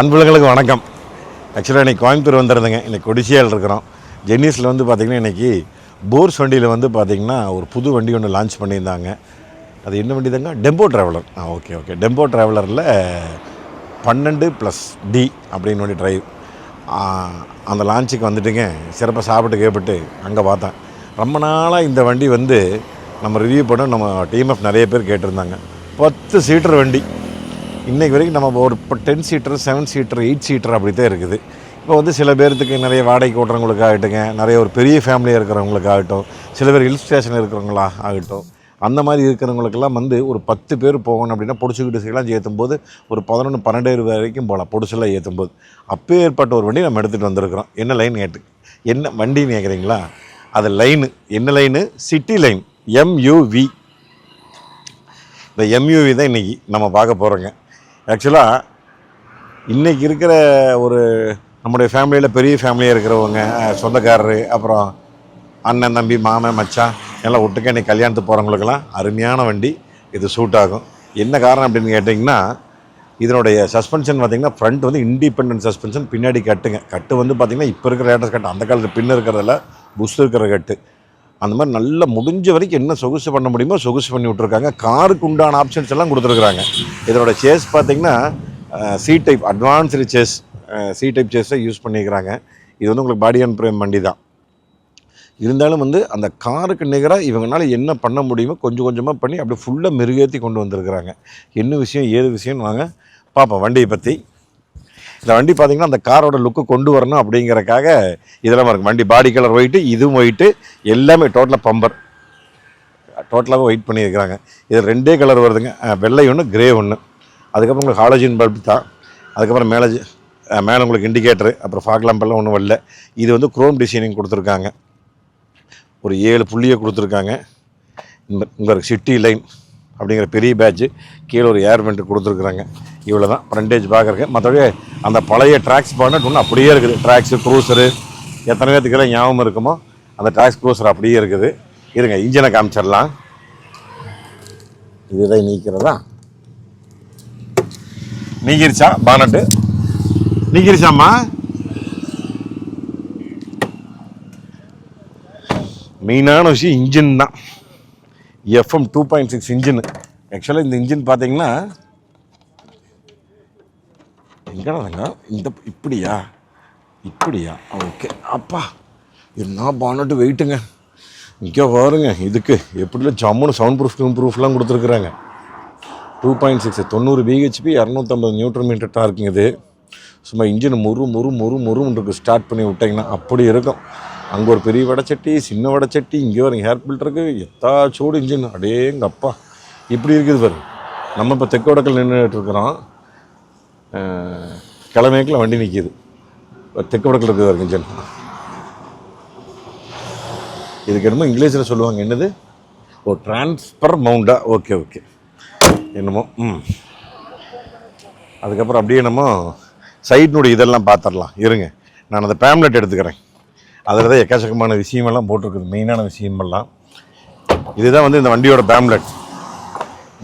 அன்புகளுக்கு வணக்கம். ஆக்சுவலாக இன்றைக்கி கோயம்புத்தூர் வந்திருந்தேங்க. இன்றைக்கி கொடிசியால் இருக்கிறோம். ஜென்னிஸில் வந்து பார்த்திங்கன்னா இன்றைக்கி போர்ஸ் வண்டியில் வந்து பார்த்திங்கன்னா ஒரு புது வண்டி ஒன்று லான்ச் பண்ணியிருந்தாங்க. அது என்ன வண்டி தாங்க டெம்போ ட்ராவலர் ஆ ஓகே ஓகே டெம்போ ட்ராவலரில் பன்னெண்டு ப்ளஸ் டி அப்படின்னு வண்டி டிரைவ் அந்த லான்ச்சுக்கு வந்துட்டுங்க. சிறப்பாக சாப்பிட்டு கேட்பிட்டு அங்கே பார்த்தேன். ரொம்ப நாளாக இந்த வண்டி வந்து நம்ம ரிவ்யூ பண்ண நம்ம டீம் ஆஃப் நிறைய பேர் கேட்டிருந்தாங்க. பத்து சீட்டர் வண்டி. இன்றைக்கு வரைக்கும் நம்ம ஒரு இப்போ ten seater seven seater eight seater அப்படி தான் இருக்குது. இப்போ வந்து சில பேர்த்துக்கு நிறைய வாடகைக்கு ஓட்டுறவங்களுக்கு ஆகட்டுங்க நிறைய ஒரு பெரிய ஃபேமிலியாக இருக்கிறவங்களுக்கு ஆகட்டும் சில பேர் ஹில் ஸ்டேஷனில் இருக்கிறவங்களா ஆகட்டும் அந்த மாதிரி இருக்கிறவங்களுக்கெல்லாம் வந்து ஒரு பத்து பேர் போகணும் அப்படின்னா பொடிச்சுக்கிட்டு செய்யலாம் ஏற்றும் போது ஒரு பதினொன்று பன்னெண்டு வரைக்கும் போகலாம் பொடிச்செல்லாம் ஏற்றும் போது அப்போ ஏற்பட்ட ஒரு வண்டி நம்ம எடுத்துகிட்டு வந்திருக்கிறோம். என்ன லைன் கேட்டு என்ன வண்டின்னு கேட்குறீங்களா அது லைனு என்ன லைனு சிட்டி லைன் எம்யூவி இந்த எம்யூவி தான் இன்றைக்கி நம்ம பார்க்க போகிறோங்க ஆக்சுவலாக இன்றைக்கி இருக்கிற ஒரு நம்முடைய ஃபேமிலியில் பெரிய ஃபேமிலியாக இருக்கிறவங்க சொந்தக்காரர் சொந்தக்காரரு அப்புறம் அண்ணன் தம்பி மாமன் மச்சான் எல்லாம் ஒட்டுக்க இன்றைக்கி கல்யாணத்துக்கு போகிறவங்களுக்கெல்லாம் அருமையான வண்டி. இது சூட் ஆகும். என்ன காரணம் அப்படின்னு கேட்டிங்கன்னா இதனுடைய சஸ்பென்ஷன் பார்த்தீங்கன்னா ஃப்ரண்ட் வந்து இண்டிபெண்டன்ட் சஸ்பென்ஷன் பின்னாடி கட்டுங்க. கட்டு வந்து பார்த்திங்கன்னா இப்போ இருக்கிற லேட்டஸ்ட் கட்டு. அந்த காலத்தில் பின்னு இருக்கிறதில்ல புஷ் இருக்கிற கட்டு. அந்த மாதிரி நல்லா முடிஞ்ச வரைக்கும் என்ன சொகுசு பண்ண முடியுமோ சொகுசு பண்ணி விட்ருக்காங்க காருக்கு உண்டான ஆப்ஷன்ஸ் எல்லாம் கொடுத்துருக்குறாங்க. இதனோட சேஸ் பார்த்தீங்கன்னா C type advanced chassis C type சேஸை use பண்ணிக்கிறாங்க. இது வந்து உங்களுக்கு பாடி அண்ட் பிரேம் வண்டி தான். இருந்தாலும் வந்து அந்த காருக்கு நிகராக இவங்களால என்ன பண்ண முடியுமோ கொஞ்சம் கொஞ்சமாக பண்ணி அப்படியே ஃபுல்லாக மெருகேற்றி கொண்டு வந்திருக்கிறாங்க. என்ன விஷயம் ஏது விஷயம்னு வாங்க. பார்ப்போம் வண்டியை பற்றி இந்த வண்டி பார்த்தீங்கன்னா அந்த காரோட லுக்கு கொண்டு வரணும் அப்படிங்கிறக்காக இதெல்லாம் இருக்கும் வண்டி பாடி கலர் ஒயிட்டு இதுவும் ஒயிட்டு எல்லாமே டோட்டலாக பம்பர். டோட்டலாகவே ஒயிட் பண்ணியிருக்கிறாங்க. இது ரெண்டே கலர் வருதுங்க. வெள்ளை ஒன்று கிரே ஒன்று அதுக்கப்புறம் உங்களுக்கு ஹாலஜின் பல்ப் தான். அதுக்கப்புறம் மேலே மேலே உங்களுக்கு இண்டிகேட்டரு அப்புறம் ஃபாக் லேம்பெல்லாம் ஒன்றும் வரல. இது வந்து குரோம் டிசைனிங் கொடுத்துருக்காங்க. ஒரு ஏழு புள்ளியை கொடுத்துருக்காங்க. இந்த உங்களுக்கு சிட்டி லைன் அப்படிங்கிற பெரிய பேட்ச்சு கீழே ஒரு ஏர் கொடுத்துருக்குறாங்க. இவ்வளோ தான் ஃப்ரண்டேஜ் பார்க்குறக்கு மற்றபடி அந்த பழைய ட்ராக்ஸ் பானட் ஒன்று அப்படியே இருக்குது. ட்ராக்ஸு க்ரூசரு எத்தனை பேர்த்துக்கெல்லாம் ஞாபகம் இருக்குமோ அந்த ட்ராக்ஸ் க்ரூசர் அப்படியே இருக்குது. இருங்க இன்ஜினை காமிச்சிடலாம். இதுதான் நீக்கிறதா? நீக்கிருச்சா பானட்டு நீக்கிருச்சாம்மா மெயினான விஷயம் இன்ஜின் தான். FM two point six engine ஆக்சுவலாக இந்த இன்ஜின் பார்த்தீங்கன்னா எங்கடாங்க இந்த இப்படியா? இப்படியா? ஓகே. அப்பா என்ன பானட்டு வெயிட்டுங்க இங்கே பாருங்க இதுக்கு எப்படிலாம் ஜம்முன்னு சவுண்ட் ப்ரூஃப் ப்ரூஃப்லாம் கொடுத்துருக்குறாங்க. டூ பாயிண்ட் சிக்ஸ் தொண்ணூறு பிஹெச்பி இரநூத்தம்பது நியூட்ரன் மீட்டர் டார்க்குங்க இது. சும்மா இன்ஜின் முறு முறு முறு முறுன்னு ஸ்டார்ட் பண்ணி விட்டிங்கன்னா அப்படி இருக்கும். அங்கே ஒரு பெரிய வடச்சட்டி சின்ன வடச்சட்டி இங்கே ஒரு ஹேர் ஃபில்டருக்கு எத்தாச்சோடு இன்ஜின். அடேங்க அப்பா இப்படி இருக்குது பாரு. நம்ம இப்போ தெற்கு வடக்கில் நின்றுட்டு இருக்கிறோம். கிழமைக்கில் வண்டி நிற்கிது தெற்கு வடக்கில் இருக்குது பாருங்க இன்ஜின் இதுக்கு என்னமோ இங்கிலீஷில் சொல்லுவாங்க என்னது? ஓ ட்ரான்ஸ்பர் மவுண்டா ஓகே ஓகே. என்னமோ ம். அதுக்கப்புறம் அப்படியே நம்ம சைட்னுடைய இதெல்லாம் பார்த்துடலாம் இருங்க நான் அந்த பேம்லெட் எடுத்துக்கிறேன். அதில் தான் எக்கச்சக்கமான விஷயமெல்லாம் போட்டிருக்குது. மெயினான விஷயமெல்லாம். இதுதான் வந்து இந்த வண்டியோட பேம்லெட்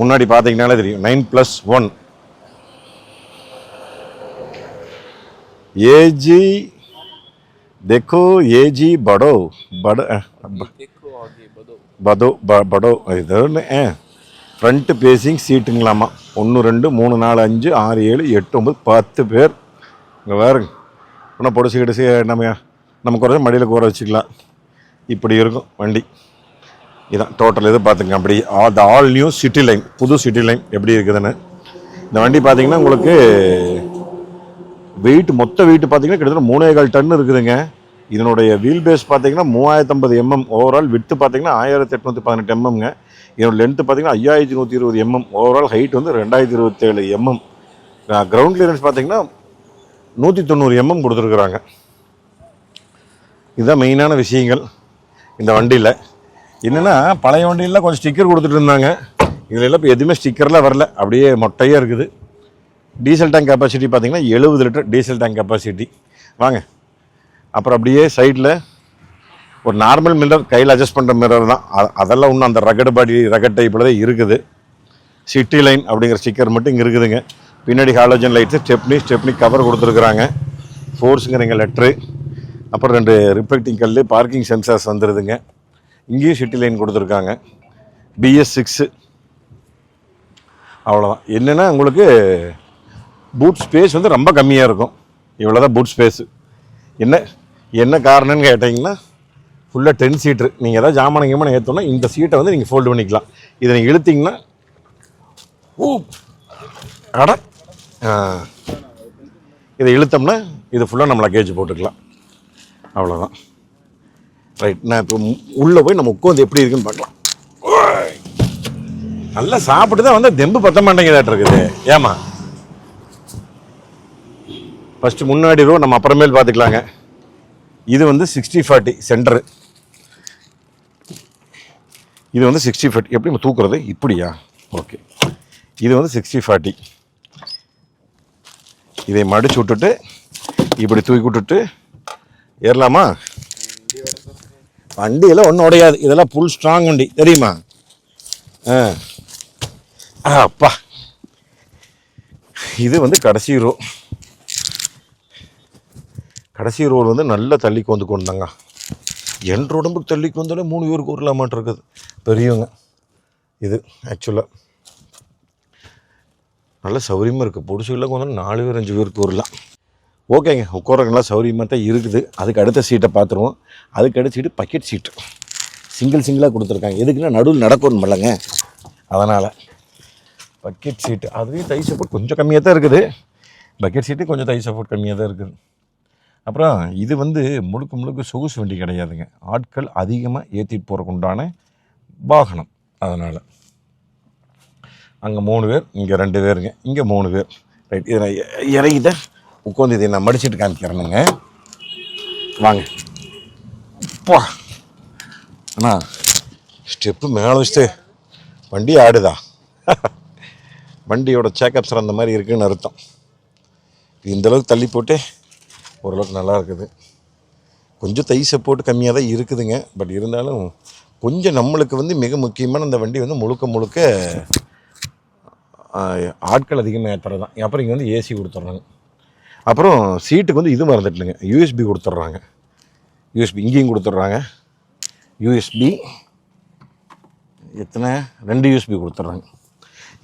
முன்னாடி பார்த்தீங்கனாலே தெரியும். நைன் ப்ளஸ் ஒன் ஏஜி देखो ये जी बड़ो बड़ பதோ ப படோ இது ஒன்று ஃப்ரண்ட் பேசிங் சீட்டுங்களாமா ஒன்று ரெண்டு மூணு நாலு அஞ்சு ஆறு ஏழு எட்டு ஒம்பது பத்து பேர் இங்கே வேறுங்க இன்னும் பொடிச்சு கிடிச்சு நம்ம நம்ம குறைஞ்ச மடியில் கூற வச்சுக்கலாம் இப்படி இருக்கும் வண்டி இதான் டோட்டல் இது பார்த்துங்க அப்படி all the all new city line புது சிட்டி லைன் எப்படி இருக்குதுன்னு இந்த வண்டி பார்த்தீங்கன்னா உங்களுக்கு வெயிட் மொத்த வெயிட் பார்த்தீங்கன்னா கிட்டத்தட்ட மூணே கால் டன் இருக்குதுங்க. இதனுடைய வீல் பேஸ் பார்த்தீங்கன்னா மூவாயிரத்தம்பது எம்எம் ஓவரால் விட்டு பார்த்தீங்கன்னா ஆயிரத்தி எட்நூற்றி பதினெட்டு எம்எம்ங்க இதோட லென்த்து பார்த்தீங்கன்னா ஐயாயிரத்தி நூற்றி இருபது எம்எம் ஓவரால் ஹைட் வந்து ரெண்டாயிரத்தி இருபத்தேழு எம்எம் கிரவுண்ட் கிளியரன்ஸ் பார்த்தீங்கன்னா நூற்றி தொண்ணூறு எம்எம் கொடுத்துருக்குறாங்க. இதுதான் மெயினான விஷயங்கள் இந்த வண்டியில். என்னென்னா பழைய வண்டியில் கொஞ்சம் ஸ்டிக்கர் கொடுத்துட்டு இருந்தாங்க. இதில் எல்லாம் இப்போ எதுவுமே ஸ்டிக்கர்லாம் வரல. அப்படியே மொட்டையாக இருக்குது. டீசல் டேங்க் கெப்பாசிட்டி பார்த்தீங்கன்னா எழுபது லிட்டர் டீசல் டேங்க் கெப்பாசிட்டி வாங்க. அப்புறம் அப்படியே சைடில் ஒரு நார்மல் மிரர் கையில் அட்ஜஸ்ட் பண்ணுற மிரர் தான். அதெல்லாம் இன்னும் அந்த ரகடு பாடி ரகட் டைப்பில் தான் இருக்குது. சிட்டி லைன் அப்படிங்கிற ஸ்டிக்கர் மட்டும் இங்கே இருக்குதுங்க. பின்னாடி halogen lights stepney stepney cover கொடுத்துருக்குறாங்க. ஃபோர்ஸுங்கிறங்க லெட்ரு அப்புறம் ரெண்டு ரிஃப்ளெக்டிங் கல் பார்க்கிங் சென்சார்ஸ் வந்துடுதுங்க இங்கேயும் சிட்டி லைன் கொடுத்துருக்காங்க. பிஎஸ் சிக்ஸு அவ்வளோதான் என்னென்னா உங்களுக்கு பூட் ஸ்பேஸ் வந்து ரொம்ப கம்மியாக இருக்கும். இவ்வளோ தான் பூட் ஸ்பேஸு என்ன என்ன காரணம்னு கேட்டிங்கன்னா ஃபுல்லாக டென் சீட்ரு நீங்கள் எதாவது ஜாமான் கீமான ஏற்றோன்னா இந்த சீட்டை வந்து நீங்கள் ஃபோல்டு பண்ணிக்கலாம். இதை நீங்கள் இழுத்திங்கன்னா ஊ அட இதை இழுத்தோம்னா இது ஃபுல்லாக நம்ம லக்கேஜ் போட்டுக்கலாம். அவ்வளோதான் ரைட் நான் இப்போ உள்ளே போய் நம்ம உட்காந்து எப்படி இருக்குன்னு பார்க்கலாம். நல்லா சாப்பிட்டு தான் வந்து தெம்பு பத்த மாட்டேங்கிறாட்டு இருக்குது. ஏமா ஃபஸ்ட்டு முன்னாடி ரோ நம்ம அப்புறமேல் பார்த்துக்கலாங்க. இது வந்து சிக்ஸ்டி ஃபார்ட்டி சென்டரு இது வந்து சிக்ஸ்டி ஃபார்ட்டி எப்படி நம்ம தூக்குறது? இப்படியா? ஓகே இது வந்து சிக்ஸ்டி ஃபார்ட்டி இதை மடிச்சு விட்டுட்டு இப்படி தூக்கி விட்டுட்டு ஏறலாமா? வண்டியெல்லாம் ஒன்றும் உடையாது. இதெல்லாம் ஃபுல் ஸ்ட்ராங் வண்டி. தெரியுமா? ஆ. அப்பா. இது வந்து கடைசி ரோ கடைசி ரோல் வந்து நல்லா தள்ளி கொண்டு கொண்டாங்க. என் உடம்புக்கு தள்ளி கொண்டாலே மூணு பேருக்கு ஊரலாமான் இருக்குது பெரியவங்க. இது ஆக்சுவலாக நல்ல சௌரியமாக இருக்குது பொடிச்சுகளில் கொண்டு நாலு பேர் அஞ்சு பேருக்கு உருளாம் ஓகேங்க. உட்காரங்கெல்லாம் சௌரியமாக தான் இருக்குது. அதுக்கு அடுத்த சீட்டை பார்த்துருவோம். அதுக்கு அடுத்த சீட்டு பக்கெட் சீட்டு சிங்கிள் சிங்கிளாக கொடுத்துருக்காங்க. எதுக்குன்னா நடுவில் நடக்கணும் இல்லைங்க. அதனால் பக்கெட் சீட்டு அதுலேயும் தை சப்போர்ட் கொஞ்சம் கம்மியாக தான் இருக்குது. பக்கெட் சீட்டு கொஞ்சம் தை சப்போர்ட் கம்மியாக தான் இருக்குது. அப்புறம் இது வந்து முழுக்க முழுக்க சொகுசு வண்டி கிடையாதுங்க. ஆட்கள் அதிகமாக ஏற்றிட்டு போகிறக்கு உண்டான வாகனம் அதனால். அங்கே மூணு பேர் இங்கே ரெண்டு பேருங்க. இங்கே மூணு பேர். ரைட் இதை இறங்கிட்ட உட்காந்து இதை நான் மடிச்சிட்டு காமிக்கிறேனுங்க. வாங்க. அப்பா அண்ணா ஸ்டெப்பு மேலே வச்சுட்டு வண்டி ஆடுதா? வண்டியோட சேக்கப்ஸ் அந்த மாதிரி இருக்குன்னு அர்த்தம். இந்தளவுக்கு தள்ளி போட்டு ஓரளவுக்கு நல்லா இருக்குது. கொஞ்சம் தை சப்போர்ட் கம்மியாக தான் இருக்குதுங்க. பட் இருந்தாலும் கொஞ்சம் நம்மளுக்கு வந்து மிக முக்கியமான அந்த வண்டி வந்து முழுக்க முழுக்க ஆட்கள் அதிகமாக ஏற்றுறது தான் அப்புறம் இங்கே வந்து ஏசி கொடுத்துட்றாங்க. அப்புறம் சீட்டுக்கு வந்து இது மறந்துட்டுங்க. யூஎஸ்பி கொடுத்துட்றாங்க. யூஎஸ்பி இங்கேயும் கொடுத்துட்றாங்க. யூஎஸ்பி எத்தனை? ரெண்டு யூஎஸ்பி கொடுத்துட்றாங்க.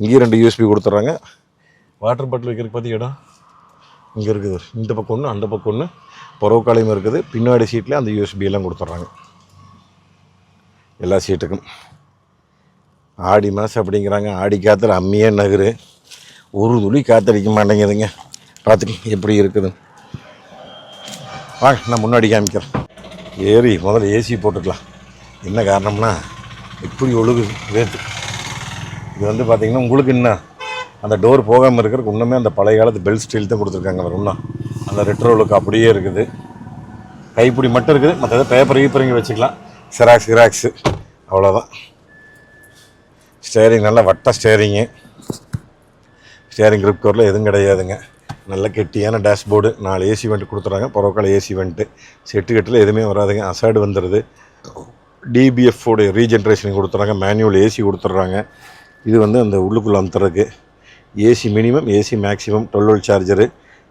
இங்கேயும் ரெண்டு யூஎஸ்பி கொடுத்துட்றாங்க. வாட்டர் பாட்டில் வைக்கிறதுக்கு பார்த்தி இடம்? இங்கே இருக்குது இந்த பக்கம் ஒன்று அந்த பக்கம் ஒன்று புறவுக்காலையும் இருக்குது. பின்னாடி சீட்டில் அந்த யூஎஸ்பி எல்லாம் கொடுத்துட்றாங்க. எல்லா சீட்டுக்கும் ஆடி மாதம் அப்படிங்கிறாங்க. ஆடி காற்றுல அம்மியே நகரு. ஒரு துளி காற்றடிக்க மாட்டேங்குதுங்க. பார்த்துக்க எப்படி இருக்குது? வாங்க நான் முன்னாடி காமிக்கிறேன். ஏறி முதல்ல ஏசி போட்டுக்கலாம். என்ன காரணம்னா இப்படி ஒழுகுது வேத்து இது வந்து பார்த்திங்கன்னா உங்களுக்கு என்ன அந்த டோர் போகாமல் இருக்கிறதுக்கு இன்னுமே அந்த பழைய காலத்து பெல் ஸ்டீல் தான் கொடுத்துருக்காங்க அவர் இன்னும். அந்த ரெட்ரோலுக்கு அப்படியே இருக்குது. கைப்பிடி மட்டும் இருக்குது. மற்ற பேப்பர் கீப்பர் இங்கே வச்சுக்கலாம். சிராக்ஸ் கிராக்ஸு அவ்வளோதான் ஸ்டேரிங் நல்லா வட்ட ஸ்டேரிங்கு ஸ்டேரிங் grip கோரில் எதுவும் கிடையாதுங்க. நல்ல கெட்டியான டேஷ்போர்டு நாலு ஏசி வெண்ட்டு கொடுத்துறாங்க. பரவக்கால ஏசி வெண்ட்டு செட்டு கட்டில் எதுவுமே வராதுங்க. அசாடு வந்துடுது டிபிஎஃபோட ரீஜென்ரேஷன் கொடுத்துட்றாங்க மேனுவல் ஏசி கொடுத்துட்றாங்க இது வந்து அந்த உள்ளுக்குள்ளே அமுத்துறதுக்கு. AC minimum AC maximum twelve volt charger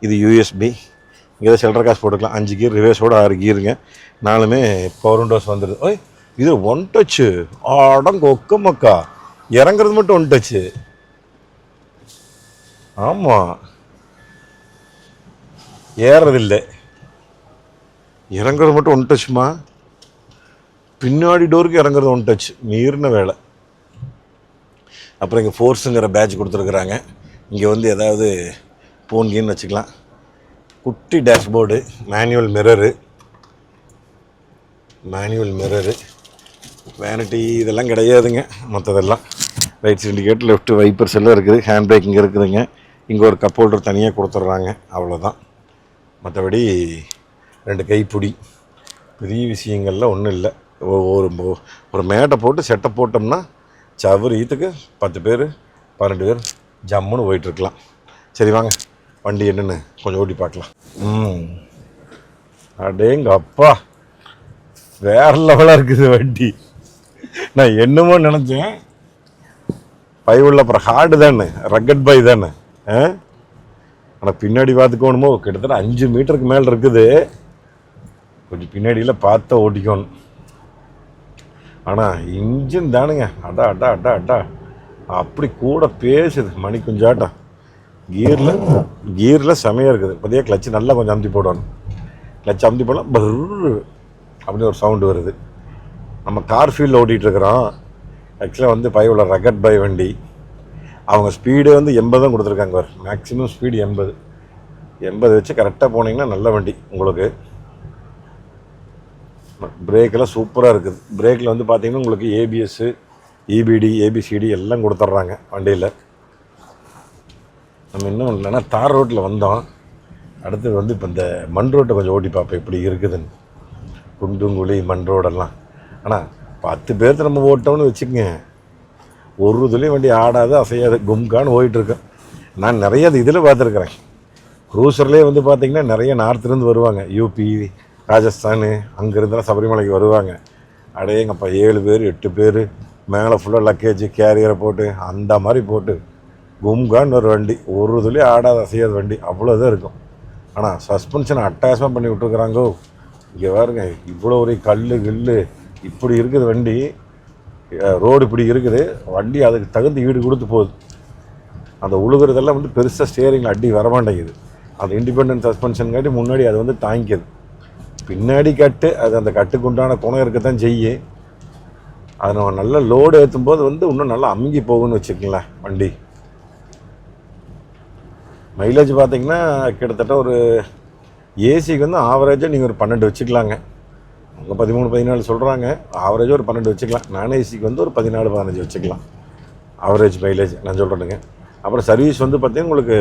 இது யூஎஸ்பி இங்கே செல்டர் காசு போட்டுக்கலாம். அஞ்சு கீர் ரிவேர்ஸோட ஆறு கீருங்க நாலுமே பவர் விண்டோஸ் வந்துடுது ஓய் இது ஒன் டச்சு ஆடம் கொக்க மக்கா. இறங்குறது மட்டும் ஒன் டச்சு ஆமாம் ஏறதில்லை. இறங்குறது மட்டும் ஒன் டச்சுமா பின்னாடி டோருக்கு இறங்குறது ஒன் டச் மீறின வேலை. அப்புறம் இங்கே ஃபோர்ஸுங்கிற பேட்ச் கொடுத்துருக்குறாங்க. இங்கே வந்து ஏதாவது போன்கின்னு வச்சுக்கலாம். குட்டி dashboard manual mirror manual mirror vanity இதெல்லாம் கிடையாதுங்க. மற்றதெல்லாம் ரைட் சிண்டிகேட் லெஃப்ட் வைப்பர்ஸ் எல்லாம் இருக்குது. ஹேண்ட் பிரேக் இங்கே இருக்குதுங்க. இங்கே ஒரு கப் ஹோல்டர் தனியாக கொடுத்துட்றாங்க. அவ்வளோதான் மற்றபடி ரெண்டு கைப்பிடி. பெரிய விஷயங்கள்லாம் ஒன்றும் இல்லை. ஒரு ஒரு மேட்டை போட்டு செட்டை போட்டோம்னா சவறு ஈத்துக்கு பத்து பேர் பன்னெண்டு பேர் ஜம்முன்னு போயிட்டுருக்கலாம். சரி வாங்க. வண்டி என்னென்னு கொஞ்சம் ஓட்டி பார்க்கலாம். ம். அடேங்க அப்பா. வேற லெவலாக இருக்குது வண்டி. நான் என்னமோ நினச்சேன். பை உள்ள அப்புறம் ஹார்டு தானே ரக்கட் பை தானே. ஆ? ஆனால் பின்னாடி பார்த்துக்கோணுமோ கிட்டத்தட்ட அஞ்சு மீட்டருக்கு மேலே இருக்குது. கொஞ்சம் பின்னாடியில் பார்த்தா ஓட்டிக்கணும். ஆனால் இன்ஜின் தானுங்க. அடா அடா அடா அடா. அப்படி கூட பேசுது மணி குஞ்சாட்டம். கியரில் கியரில் செமையாக இருக்குது. இப்போதையே கிளச்சு நல்லா கொஞ்சம் அமுத்தி போடணும். கிளச் அமுத்தி போடலாம் பர்ரு அப்படின்னு ஒரு சவுண்டு வருது. நம்ம கார் ஃபீல்டில் ஓட்டிகிட்ருக்குறோம் ஆக்சுவலாக வந்து பையோட ரகட் பை வண்டி. அவங்க ஸ்பீடு வந்து எண்பது தான் கொடுத்துருக்காங்க மேக்ஸிமம் ஸ்பீடு எண்பது. எண்பது வச்சு கரெக்டாக போனீங்கன்னா நல்ல வண்டி உங்களுக்கு. பிரேக்கெல்லாம் சூப்பராக இருக்குது. பிரேக்கில் வந்து பார்த்தீங்கன்னா உங்களுக்கு ஏபிஎஸ்ஸு இபிடி ஏபிசிடி எல்லாம் கொடுத்துட்றாங்க வண்டியில். நம்ம என்ன பண்ணலன்னா தார் ரோட்டில் வந்தோம். அடுத்தது வந்து இப்போ இந்த மண் ரோட்டை கொஞ்சம் ஓட்டி பார்ப்போம் இப்படி இருக்குதுன்னு. குண்டுங்குழி மண் ரோடெல்லாம். ஆனால் பத்து பேர்த்து நம்ம ஓட்டோம்னு வச்சுக்கோங்க. ஒரு இதுலேயும் வண்டி ஆடாது அசையாது கும்கான்னு போயிட்டுருக்கேன் நான் நிறைய அது இதில் பார்த்துருக்குறேன். க்ரூசர்லேயே வந்து பார்த்திங்கன்னா நிறைய நார்த்துலேருந்து வருவாங்க. யூபி ராஜஸ்தானு அங்கேருந்துலாம் சபரிமலைக்கு வருவாங்க. அடேங்கப்பா ஏழு பேர் எட்டு பேர் மேலே ஃபுல்லாக லக்கேஜ் கேரியரை போட்டு அந்த மாதிரி போட்டு கும்கான்னு ஒரு வண்டி ஒரு இதுலேயும் ஆடாத அசையாத வண்டி அவ்வளோதான் இருக்கும். ஆனால் சஸ்பென்ஷன் அட்டாசமாக பண்ணி விட்டுருக்குறாங்கோ. இங்கே பாருங்க இவ்வளோ ஒரு கல் கில்லு இப்படி இருக்குது வண்டி. ரோடு இப்படி இருக்குது வண்டி அதுக்கு தகுந்த ஈடு கொடுத்து போகுது. அந்த உழுகுறதெல்லாம் வந்து பெருசாக ஸ்டியரிங்கில் அடி வரமாட்டேங்குது. அந்த இண்டிபெண்டன்ட் சஸ்பென்ஷன் காட்டி முன்னாடி அது வந்து தாங்கிக்குது. பின்னாடி கட்டு அது அந்த கட்டுக்குண்டான குணம் இருக்க தான் செய்யும் அது நம்ம நல்லா லோடு ஏற்றும் போது வந்து இன்னும் நல்லா அமுங்கி போகும்னு வச்சுக்கங்களேன் வண்டி. மைலேஜ் பார்த்தீங்கன்னா கிட்டத்தட்ட ஒரு ஏசிக்கு வந்து ஆவரேஜாக நீங்கள் ஒரு பன்னெண்டு வச்சுக்கலாங்க. அவங்க பதிமூணு பதினாலு சொல்கிறாங்க ஆவரேஜாக ஒரு பன்னெண்டு வச்சுக்கலாம். நான் ஏசிக்கு வந்து ஒரு பதினாலு பதினஞ்சு வச்சுக்கலாம். ஆவரேஜ் மைலேஜ் நான் சொல்கிறேனுங்க அப்புறம் சர்வீஸ் வந்து பார்த்திங்கன்னா உங்களுக்கு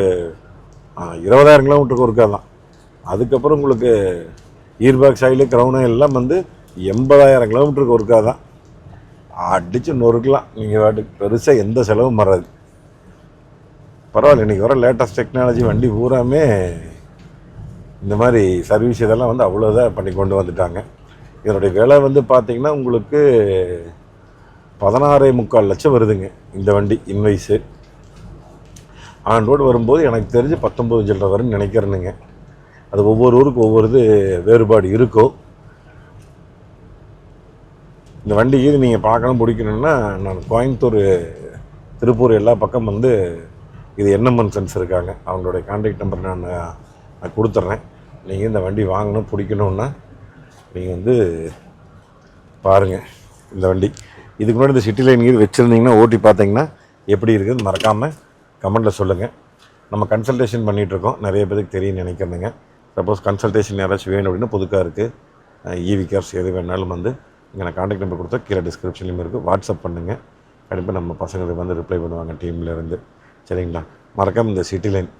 இருபதாயிரம் கிலோமீட்டருக்கு ஒருக்கா தான். அதுக்கப்புறம் உங்களுக்கு ஈர்பாக்ஸ் ஆயிலு க்ரௌனு எல்லாம் வந்து எண்பதாயிரம் கிலோமீட்டருக்கு ஒருக்கா தான். அடித்து நொறுக்கலாம். நீங்கள் வாட்டுக்கு பெருசாக எந்த செலவும் வராது. பரவாயில்ல இன்றைக்கி வர லேட்டஸ்ட் டெக்னாலஜி வண்டி பூராமே இந்த மாதிரி சர்வீஸ் இதெல்லாம் வந்து அவ்வளோதான் பண்ணி கொண்டு வந்துட்டாங்க. இதனுடைய விலை வந்து பார்த்தீங்கன்னா உங்களுக்கு பதினாறே முக்கால் லட்சம் வருதுங்க இந்த வண்டி இன்வைஸு ஆன் ரோடு வரும்போது எனக்கு தெரிஞ்சு பத்தொம்பது சில்லரை வரும்னு நினைக்கிறேனுங்க. அது ஒவ்வொரு ஊருக்கு ஒவ்வொரு இது வேறுபாடு இருக்கும். இந்த வண்டி இது நீங்கள் பார்க்கணும் பிடிக்கணுன்னா நான் கோயம்புத்தூர் திருப்பூர் எல்லா பக்கம் வந்து இது என்எம்என் சென்ஸ் இருக்காங்க. அவங்களுடைய கான்டாக்ட் நம்பர் நான் நான் கொடுத்துட்றேன் நீங்கள் இந்த வண்டி வாங்கணும் பிடிக்கணுன்னா நீங்கள் வந்து பாருங்கள் இந்த வண்டி. இதுக்கு முன்னாடி இந்த சிட்டி லைன் இது வச்சுருந்தீங்கன்னா ஓட்டி பார்த்தீங்கன்னா எப்படி இருக்குதுன்னு மறக்காமல் கமெண்ட்டில் சொல்லுங்கள் நம்ம கன்சல்டேஷன் பண்ணிகிட்ருக்கோம் நிறைய பேருக்கு தெரியும் நினைக்கிறேங்க சப்போஸ் கன்சல்டேஷன் யாராச்சும் வேணும் அப்படின்னா புதுக்காக இருக்குது ஈவி கார்ஸ் எது வேணாலும் வந்து இங்கே நான் காண்டாக்ட் நம்பர் கொடுத்தா கீழே டிஸ்கிரிப்ஷன்லையும் இருக்குது வாட்ஸ்அப் பண்ணுங்கள் கண்டிப்பாக நம்ம பசங்களுக்கு வந்து ரிப்ளை பண்ணுவாங்க டீமில் இருந்து. சரிங்களா? மறக்காமல் இந்த சிட்டி லைன்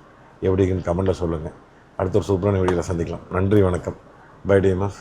எப்படி இருக்குன்னு கமெண்ட்டில் சொல்லுங்கள் அடுத்த ஒரு சூப்பரான வீடியோவில் சந்திக்கலாம். நன்றி வணக்கம். By TMS